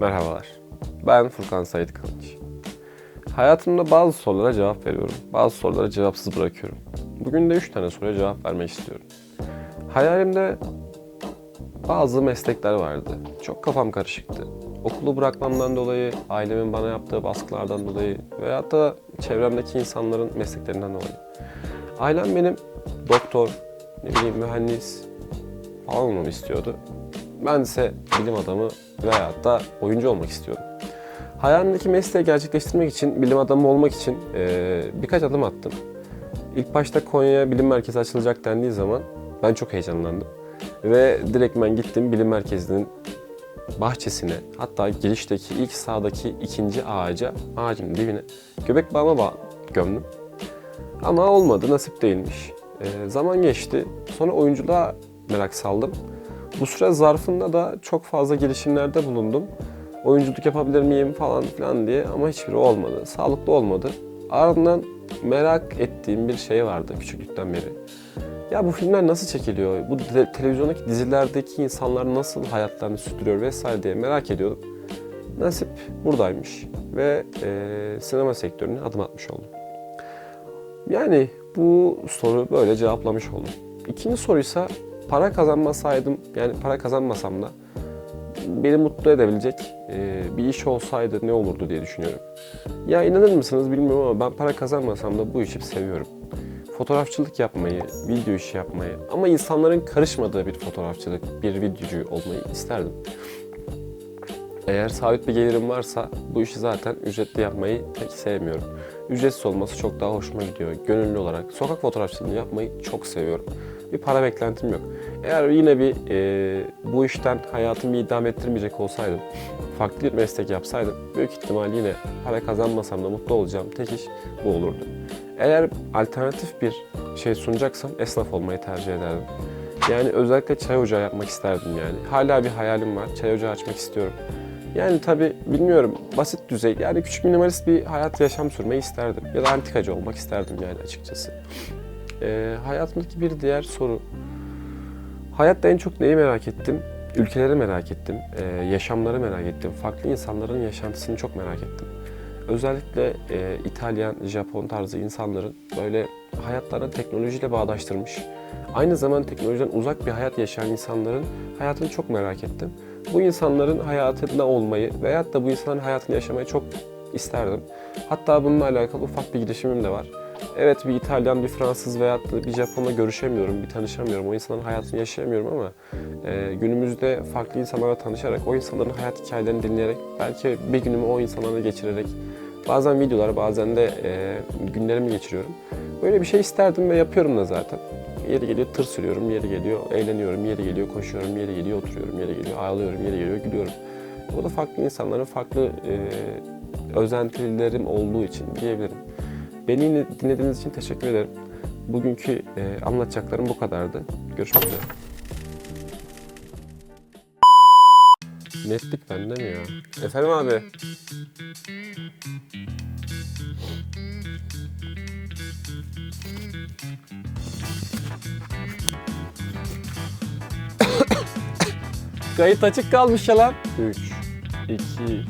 Merhabalar. Ben Furkan Sait Kılıç. Hayatımda bazı sorulara cevap veriyorum. Bazı sorulara cevapsız bırakıyorum. Bugün de 3 tane soruya cevap vermek istiyorum. Hayalimde bazı meslekler vardı. Çok kafam karışıktı. Okulu bırakmamdan dolayı, ailemin bana yaptığı baskılardan dolayı veyahut da çevremdeki insanların mesleklerinden dolayı. Ailem benim doktor, ne bileyim mühendis falan olmamı istiyordu. Ben ise bilim adamı veyahut da oyuncu olmak istiyordum. Hayalimdeki mesleği gerçekleştirmek için, bilim adamı olmak için eee, birkaç adım attım. İlk başta Konya'ya bilim merkezi açılacak dendiği zaman ben çok heyecanlandım. Ve direktmen gittim bilim merkezinin bahçesine hatta girişteki ilk sağdaki ikinci ağaca, ağacın dibine göbek bağıma bağ gömdüm. Ama olmadı, nasip değilmiş. Ee, zaman geçti, sonra oyunculuğa merak saldım. Bu süre zarfında da çok fazla girişimlerde bulundum. Oyunculuk yapabilir miyim falan filan diye ama hiçbiri olmadı. Sağlıklı olmadı. Ardından merak ettiğim bir şey vardı küçüklükten beri. Ya bu filmler nasıl çekiliyor? Bu te- televizyondaki dizilerdeki insanlar nasıl hayatlarını sürdürüyor vesaire diye merak ediyordum. Nasip buradaymış ve eee, sinema sektörüne adım atmış oldum. Yani bu soru böyle cevaplamış oldum. İkinci soruysa para kazanmasaydım yani para kazanmasam da beni mutlu edebilecek e, bir iş olsaydı ne olurdu diye düşünüyorum. Ya inanır mısınız bilmiyorum ama ben para kazanmasam da bu işi seviyorum. Fotoğrafçılık yapmayı, video işi yapmayı ama insanların karışmadığı bir fotoğrafçılık, bir videocu olmayı isterdim. Eğer sabit bir gelirim varsa bu işi zaten ücretli yapmayı pek sevmiyorum. Ücretsiz olması çok daha hoşuma gidiyor. Gönüllü olarak sokak fotoğrafçılığını yapmayı çok seviyorum. Bir para beklentim yok. Eğer yine bir e, bu işten hayatımı idame ettirmeyecek olsaydım, farklı bir meslek yapsaydım büyük ihtimal yine para kazanmasam da mutlu olacağım tek iş bu olurdu. Eğer alternatif bir şey sunacaksam esnaf olmayı tercih ederdim. Yani özellikle çay ocağı yapmak isterdim yani. Hala bir hayalim var. Çay ocağı açmak istiyorum. Yani tabi bilmiyorum basit düzey yani küçük minimalist bir hayat yaşam sürmeyi isterdim. Ya da antikacı olmak isterdim yani açıkçası. Ee, hayatımdaki bir diğer soru. Hayatta en çok neyi merak ettim? Ülkeleri merak ettim. Ee, yaşamları merak ettim. Farklı insanların yaşantısını çok merak ettim. Özellikle e, İtalyan, Japon tarzı insanların böyle hayatlarını teknolojiyle bağdaştırmış. Aynı zamanda teknolojiden uzak bir hayat yaşayan insanların hayatını çok merak ettim. Bu insanların hayatında olmayı veyahut da bu insanların hayatını yaşamayı çok isterdim. Hatta bununla alakalı ufak bir girişimim de var. Evet bir İtalyan, bir Fransız da bir Japonla görüşemiyorum, bir tanışamıyorum. O insanların hayatını yaşayamıyorum ama e, günümüzde farklı insanlarla tanışarak, o insanların hayat hikayelerini dinleyerek, belki bir günümü o insanlarla geçirerek, bazen videolar, bazen de e, günlerimi geçiriyorum. Böyle bir şey isterdim ve yapıyorum da zaten. Yeri geliyor tır sürüyorum, yeri geliyor eğleniyorum, yeri geliyor koşuyorum, yeri geliyor oturuyorum, yeri geliyor ağlıyorum, yeri geliyor gülüyorum. Bu da farklı insanların farklı e, özentilerim olduğu için diyebilirim. Beni dinlediğiniz için teşekkür ederim. Bugünkü e, anlatacaklarım bu kadardı. Görüşmek üzere. Netlik bende mi ya? Efendim abi? Kayıt açık kalmış ya lan. 3, 2,